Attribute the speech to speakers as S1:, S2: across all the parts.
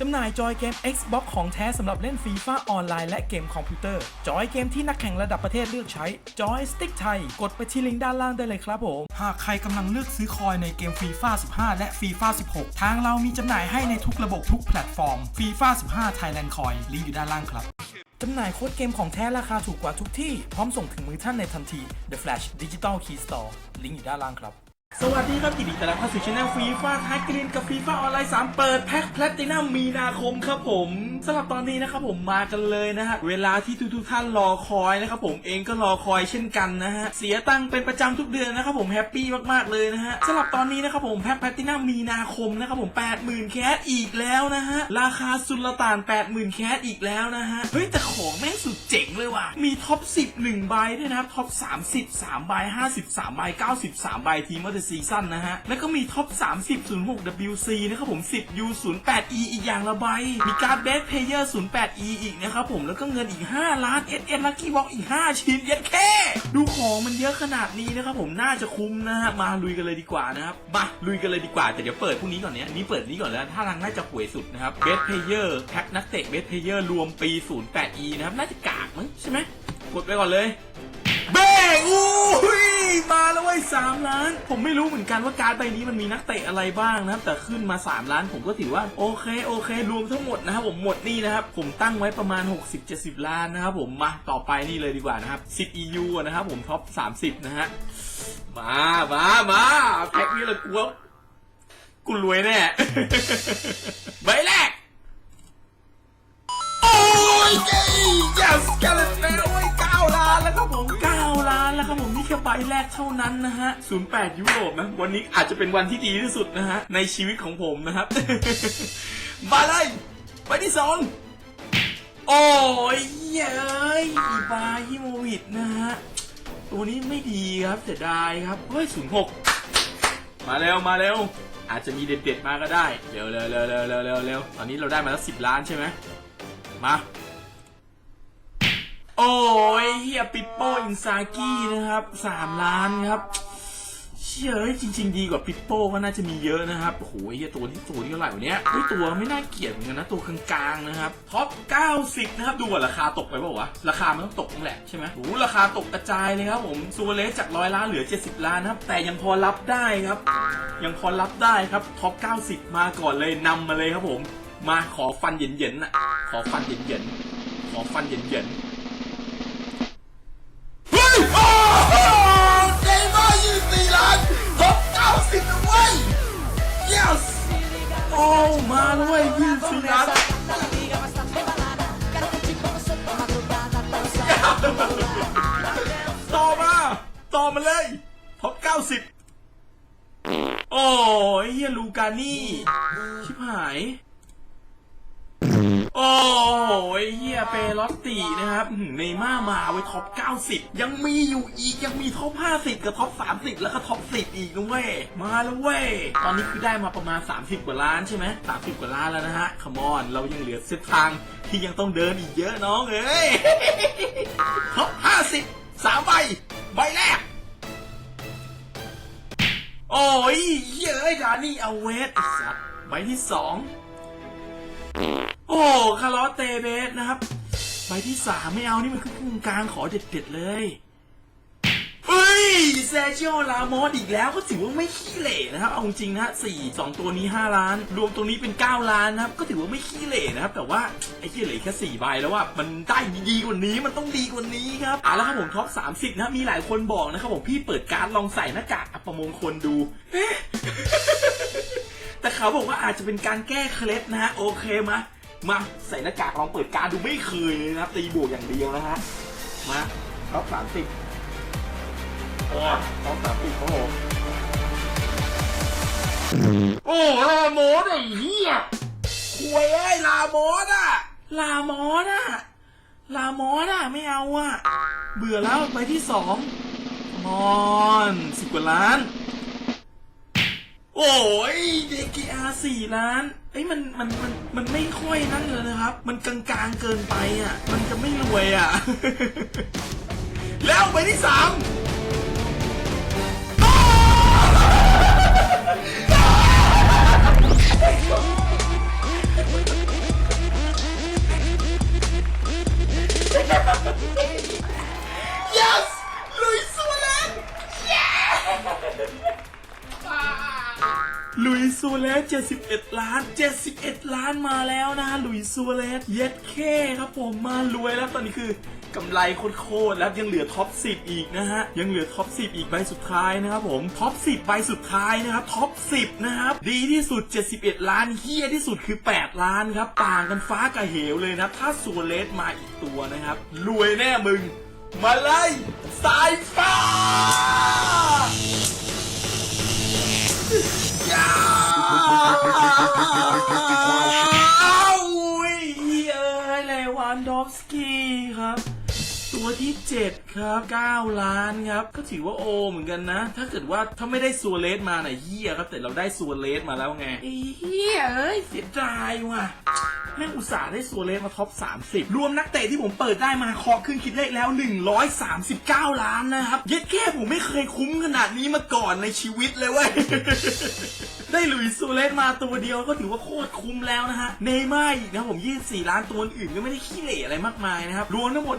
S1: จำหน่ายจอยเกม Xbox ของแท้สำหรับเล่นฟีฟ่าออนไลน์และเกมคอมพิวเตอร์ จอยเกมที่นักแข่งระดับประเทศเลือกใช้ จอยสติ๊กไทย กดไปที่ลิงก์ด้านล่างได้เลยครับผม หากใครกำลังเลือกซื้อคอยในเกมฟีฟ่า15 และฟีฟ่า16 ทางเรามีจำหน่ายให้ในทุกระบบทุกแพลตฟอร์มฟีฟ่า15 Thailand Coin ลิงก์อยู่ด้านล่างครับจำหน่ายโค้ดเกมของแท้ราคาถูกกว่าทุกที่ พร้อมส่งถึงมือท่านในทันที The Flash Digital Key Store ลิงก์อยู่ด้านล่างครับ สวัสดีครับยินดีต้อนรับเข้าสู่ช่องฟีฟ่าท้ายกรีนกับฟีฟ่าออนไลน์ 3 เปิดแพ็คแพลตินัมมีนาคมครับผมสำหรับตอนนี้นะครับผมมากันเลยนะฮะ เวลาที่ทุกๆท่านรอคอยนะครับผมเองก็รอคอยเช่นกันนะฮะ เสียตังค์เป็นประจำทุกเดือนนะครับผมแฮปปี้มากๆเลยนะฮะสำหรับตอนนี้นะครับผมแพ็คแพลตินัมมีนาคมนะครับผม80,000แคสอีกแล้วนะฮะ ราคาสุลต่าน 80,000แคสอีกแล้วนะฮะ เฮ้ยแต่ของแม่งสุดเจ๋งเลยว่ะมีท็อป10 1ใบด้วยนะครับท็อป30 3ใบ53ใบ93ใบทีมอเตอร์ซีซั่นนะฮะ แล้วก็มีท็อป 30 06 WC นะครับผม 10 U 08 E อีกอย่างละใบ มีการ์ดเบสเพเยอร์08 E อีกนะครับผม แล้วก็เงินอีก 5 ล้าน SS Lucky Box อีก 5 ชิ้นเย็ดแค่ดูของมันเยอะขนาดนี้นะครับผมน่าจะคุ้มนะฮะ มาลุยกันเลยดีกว่านะครับ มาลุยกันเลยดีกว่า แต่เดี๋ยวเปิดพรุ่งนี้ก่อนเนี้ยนี่เปิดนี้ก่อนแล้วถ้าทางน่าจะห่วยสุดนะครับเบสเพเยอร์แพ็คนักเตะเบสเพเยอร์รวมปี 08 E นะครับน่าจะกากมั้งใช่ไหมกดไปก่อนเลยเบ้อุ้ย มาแล้วเว้ยสามล้าน ผมไม่รู้เหมือนกันว่าการ์ดใบนี้มันมีนักเตะอะไรบ้างนะครับแต่ขึ้นมา 3 ล้าน ผมก็ถือว่าโอเคโอเค รวมทั้งหมดนะครับผมหมดนี่นะครับผมตั้งไว้ประมาณ 60-70 ล้านนะครับผมมาต่อไปนี่เลยดีกว่านะครับ10 EU นะครับผมท็อป 30 นะฮะมามามาแพ็คนี้เลยกูว่ากูรวยแน่ใบแรกโอ้ยเย้ yes กันแล้วโอ้ยเก้าล้าน แล้วครับผมนี่แรกเท่านั้นนะฮะ 08 ยุโรปนะ วันนี้อาจจะเป็นวันที่ดีที่สุดนะฮะ ในชีวิตของผมนะครับ มาเลยใบที่สองโอ้ยเย้ยอีบาฮิโมวิดนะฮะ ตัวนี้ไม่ดีครับเสียดายครับ เฮ้ย 06 มาเร็วมาเร็ว อาจจะมีเด็ดๆมาก็ได้ เร็วเร็วเร็วเร็วเร็วเร็วตอนนี้เราได้มาแล้วสิบล้านใช่ไหมมา โอ้ยเฮียปิปโป้อินซากินะครับสามล้านครับเชื่อจริง ๆ ดีกว่าปิปโป้ก็น่าจะมีเยอะนะครับโอ้โหเฮียตัวที่ตัวที่เท่าไหร่วะเนี้ยเฮ้ยตัวไม่น่าเกลียดเหมือนกันนะตัวกลางๆนะครับท็อป 90 นะครับ ดูว่าราคาตกไปเปล่าวะราคามันต้องตกแหละใช่ไหมโอ้โหราคาตกกระจายเลยครับผมซูเปอร์เลสจากร้อยล้านเหลือ 70 ล้านนะครับ แต่ยังพอรับได้ครับ ยังพอรับได้ครับท็อป 90 มาก่อนเลยนำมาเลยครับผม มาขอฟันเย็นๆนะขอฟันเย็นๆขอฟันเย็นๆ มาแล้วเว้ยยี่สี่ล้านต่อมา ต่อมาเลยท็อปเก้าสิบโอ้ยเฮียลูกานี่ ชิบหาย โอ้ยเฮียเปรอตตินะครับเนม่ามาไว้ท็อป 90 ยังมีอยู่อีกยังมีท็อป 50 กับท็อป 30 แล้วก็ท็อป 10 อีกนะเว้ย มาแล้วเว้ย ตอนนี้คือได้มาประมาณ 30 กว่าล้านใช่ไหม30 กว่าล้านแล้วนะฮะคมอน เรายังเหลือเส้นทางที่ยังต้องเดินอีกเยอะน้องเอ้ยท็อป 50 สามใบ ใบแรกโอ้ยเย้ยดานี่เอาเวสใบที่สอง โอ้คาร์ลอสเตเบสนะครับใบที่สามไม่เอานี่มันคือกึ่งกลางขอเด็ดๆเลยเฮ้ยเซเชียลลามอสอีกแล้วก็ถือว่าไม่ขี้เหร่นะครับ เอาจริงนะสี่สองตัวนี้ห้าล้าน รวมตัวนี้เป็นเก้าล้านนะครับ ก็ถือว่าไม่ขี้เหร่นะครับ แต่ว่าไอ้ขี้เหร่แค่สี่ใบแล้วว่ามันได้ดีกว่านี้มันต้องดีกว่านี้ครับอะแล้วครับผมท็อปสามสิบนะมีหลายคนบอกนะครับผมพี่เปิดการดลองใส่หน้ากากอัปมงคลดูแต่เขาบอกว่าอาจจะเป็นการแก้เคล็ดนะฮะโอเคมา มาใส่หน้ากากลองเปิดการดูไม่เคยเลยนะครับ ตีบวกอย่างเดียวนะฮะ มาท็อปสามสิบโอ้ท็อปสามสิบโอ้โหโอ้ลาโมสไอ้เหี้ยควยไอ้ลาโมสอะลาโมสอะลาโมสอะไม่เอาอะเบื่อแล้วไปที่สองมอนสิบกว่าล้าน โอ้ย DKR สี่ล้านเอ้ยมันมันมันมันไม่ค่อยนั่นเลยนะครับ มันกลางๆเกินไปอะ มันจะไม่รวยอะ แล้วไปที่สาม ซัวเรส71 ล้าน 71 ล้านมาแล้วนะลุยซัวเรสเย็ดแค่ครับผมมารวยแล้วตอนนี้คือกำไรโคตรๆแล้วยังเหลือท็อป 10 อีกนะฮะ ยังเหลือท็อป 10 อีกใบสุดท้ายนะครับผมท็อป 10 ใบสุดท้ายนะครับท็อป 10 นะครับ ดีที่สุด 71 ล้านเฮี้ยที่สุดคือ 8 ล้านครับต่างกันฟ้ากับเหวเลยนะ ถ้าซัวเรสมาอีกตัวนะครับ รวยแน่มึง มาเลยสายฟ้าอ้าว อุ้ยเอ้ยเลวันดอฟสกี้ ตัวที่ 7 ครับ 9 ล้านครับ ก็ถือว่าโอเหมือนกันนะ ถ้าเกิดว่าถ้าไม่ได้ซัวเลสมาน่ะเฮียครับแต่เราได้ซัวเลสมาแล้วไงเฮียเอ้ยเสียดายว่ะแม่งอุตส่าห์ได้ซัวเลสมาท็อป 30 รวมนักเตะที่ผมเปิดได้มาคอขึ้นคิดเลขแล้ว 139 ล้านนะครับ เย็ดแค่ผมไม่เคยคุ้มขนาดนี้มาก่อนในชีวิตเลยเว้ย ได้ลุยซูเลสมาตัวเดียวก็ถือว่าโคตรคุ้มแล้วนะฮะ เนย์ม่าอีกนะผม 24 ล้านตัวอื่นก็ไม่ได้ขี้เหร่อะไรมากมายนะครับ รวมทั้งหมด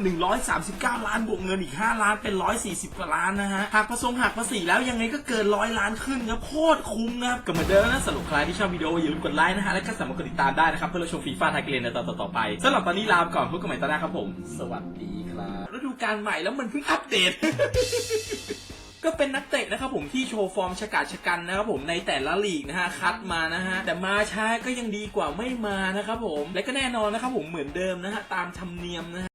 S1: 39 ล้านบวกเงินอีก 5 ล้านเป็น 140 กว่าล้านนะฮะหักผสมหักภาษีแล้วยังไงก็เกินร้อยล้านขึ้นครับโคตรคุ้มนะครับก็เหมือนเดิมนะสำหรับใครที่ชอบวิดีโออย่าลืมกดไลค์นะฮะและก็สามารถกดติดตามได้นะครับเพื่อรับชมฟีฟ่าไทยเกมในตอนต่อๆไปสำหรับตอนนี้ลาไปก่อนพบกันใหม่ตอนหน้าครับผม สวัสดีครับฤดูกาลใหม่แล้วมันเพิ่งอัปเดตก็เป็นนักเตะนะครับผมที่โชว์ฟอร์มชะกาจชะกันนะครับผมในแต่ละลีกนะฮะคัดมานะฮะแต่มาช้าก็ยังดีกว่าไม่มานะครับผมและก็แน่นอนนะครับผมเหมือนเดิมนะฮะตามธรรมเนียมนะฮะ